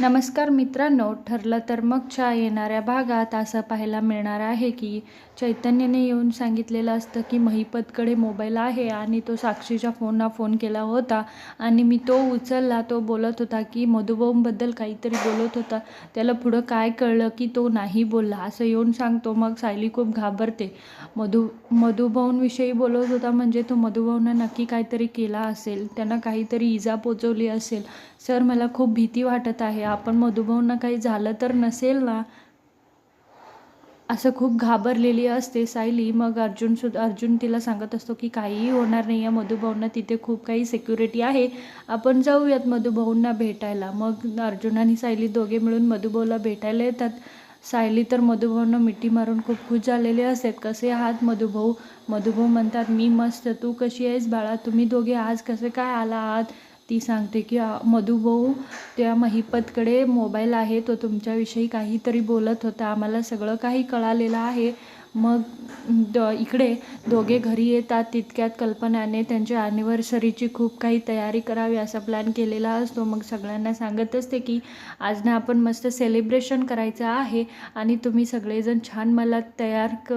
नमस्कार मित्रांनो ठरलं तर मगच्या येणाऱ्या भागात असं पाहायला मिळणार आहे की चैतन्यने येऊन सांगितलेलं असतं की महिपतकडे मोबाईल आहे आणि तो साक्षीच्या फोनला फोन केला होता आणि मी तो उचलला तो बोलत होता की मधुभाऊंबद्दल काहीतरी बोलत होता. त्याला पुढं काय कळलं की तो नाही बोलला असं येऊन सांगतो. मग सायली खूप घाबरते. मधु मधुभाऊंविषयी बोलत होता म्हणजे तो मधुभाऊनं नक्की काहीतरी केला असेल त्यांना काहीतरी इजा पोचवली असेल. सर मला खूप भीती वाटत आहे. आपण मधुभाऊंना काही झालं तर नसेल ना? असं खूप घाबरलेली असते सायली. मग अर्जुन सुद्धा अर्जुन तिला सांगत असतो की काहीही होणार नाही. आहे मधुभाऊंना तिथे खूप काही सिक्युरिटी आहे. आपण जाऊयात मधुभाऊंना भेटायला. मग अर्जुन आणि सायली दोघे मिळून मधुभाऊला भेटायला येतात. सायली तर मधुभाऊंना मिठी मारून खूप खुश झालेले असतात. कसे आहात मधुभाऊ मधुभाऊ म्हणतात मी मस्त. तू कशी आहेस बाळा? तुम्ही दोघे आज कसे काय आला आहात? ती सांगते की मधुभाऊ त्या महिपतकडे मोबाईल आहे तो तुमच्याविषयी काहीतरी बोलत होता. आम्हाला सगळं काही कळालेलं आहे. मग द इकडे दोघे घरी येतात. तितक्यात कल्पनाने त्यांच्या ॲनिव्हर्सरीची खूप काही तयारी करावी असा प्लॅन केलेला असतो. मग सगळ्यांना सांगत असते की आज ना आपण मस्त सेलिब्रेशन करायचं आहे आणि तुम्ही सगळेजण छान मला तयार क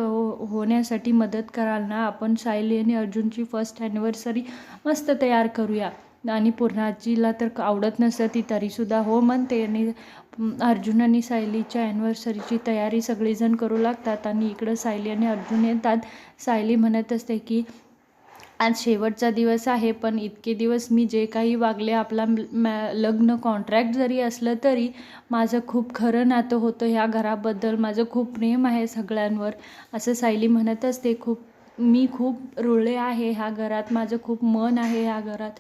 होण्यासाठी मदत कराल ना. आपण सायली आणि अर्जुनची फर्स्ट ॲनिव्हर्सरी मस्त तयार करूया. आणि पूर्णाजीला तर आवडत नसतं ती तरीसुद्धा. हो म्हणते आणि अर्जुन आणि सायलीच्या ॲनिव्हर्सरीची तयारी सगळीजण करू लागतात आणि इकडं सायली आणि अर्जुन येतात. सायली म्हणत असते की आज शेवटचा दिवस आहे पण इतके दिवस मी जे काही वागले आपला मॅ लग्न कॉन्ट्रॅक्ट जरी असलं तरी माझं खूप खरं नातं होतं ह्या घराबद्दल. माझं खूप प्रेम आहे सगळ्यांवर. असं सायली म्हणत असते. खूप मी खूप रुळले आहे ह्या घरात. माझं खूप मन आहे ह्या घरात.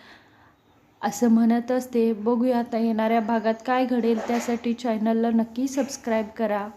असं म्हणत असते. बघूया आता येणाऱ्या भागात काय घडेल त्यासाठी चॅनलला नक्की सबस्क्राईब करा.